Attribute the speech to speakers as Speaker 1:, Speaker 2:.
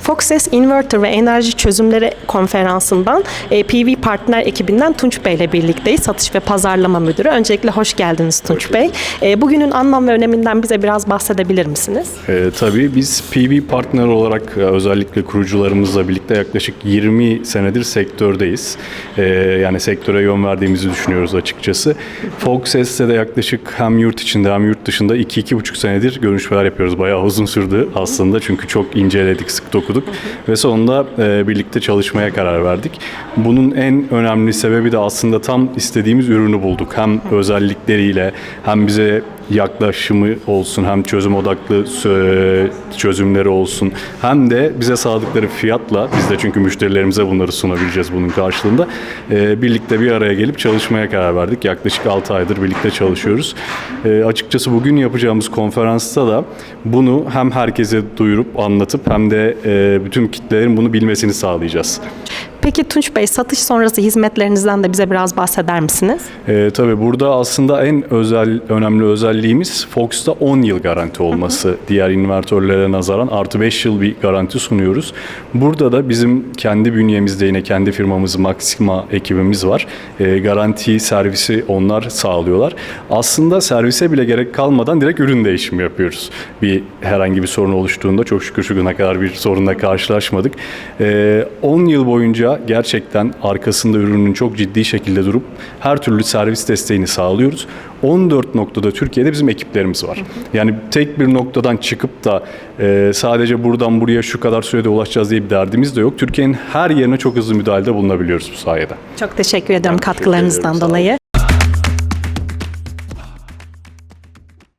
Speaker 1: Foxes Inverter ve Enerji Çözümleri Konferansı'ndan e, PV Partner ekibinden Tunç Bey ile birlikteyiz. Satış ve Pazarlama Müdürü. Öncelikle hoş geldiniz Tunç Bey. E, bugünün anlam ve öneminden bize biraz bahsedebilir misiniz?
Speaker 2: Ee, tabii biz PV partner olarak e, özellikle kurucularımızla birlikte yaklaşık 20 senedir sektördeyiz. Ee, yani sektöre yön verdiğimizi düşünüyoruz açıkçası. Foxes'te de yaklaşık hem yurt içinde hem yurt dışında 2-2,5 senedir görüşmeler yapıyoruz. Bayağı uzun sürdü aslında çünkü çok inceledik, sık dokuduk ve sonunda e, birlikte çalışmaya karar verdik. Bunun en önemli sebebi de aslında tam istediğimiz ürünü bulduk. Hem özellikleriyle hem bize yaklaşımı olsun hem çözüm odaklı çözümleri olsun hem de bize sağladıkları fiyatla biz de çünkü müşterilerimize bunları sunabileceğiz bunun karşılığında e, birlikte bir araya gelip çalışmaya karar verdik. Yaklaşık 6 aydır birlikte çalışıyoruz. E, açıkçası bugün yapacağımız konferansta da bunu hem herkese duyurup anlatıp hem de e, bütün kitlelerin bunu bilmesini sağlayacağız.
Speaker 1: Peki Tunç Bey satış sonrası hizmetlerinizden de bize biraz bahseder misiniz?
Speaker 2: Ee, tabii burada aslında en özel önemli özelliğimiz Fox'ta 10 yıl garanti olması. Diğer invertörlere nazaran artı 5 yıl bir garanti sunuyoruz. Burada da bizim kendi bünyemizde yine kendi firmamız Maxima ekibimiz var. Ee, garanti servisi onlar sağlıyorlar. Aslında servise bile gerek kalmadan direkt ürün değişimi yapıyoruz. Bir herhangi bir sorun oluştuğunda çok şükür şu güne kadar bir sorunla karşılaşmadık. Ee, 10 yıl boyunca gerçekten arkasında ürünün çok ciddi şekilde durup her türlü servis desteğini sağlıyoruz. 14 noktada Türkiye'de bizim ekiplerimiz var. Yani tek bir noktadan çıkıp da e, sadece buradan buraya şu kadar sürede ulaşacağız diye bir derdimiz de yok. Türkiye'nin her yerine çok hızlı müdahalede bulunabiliyoruz bu sayede.
Speaker 1: Çok teşekkür ederim
Speaker 2: teşekkür
Speaker 1: katkılarınızdan
Speaker 2: ederim, sağ olun.
Speaker 1: dolayı.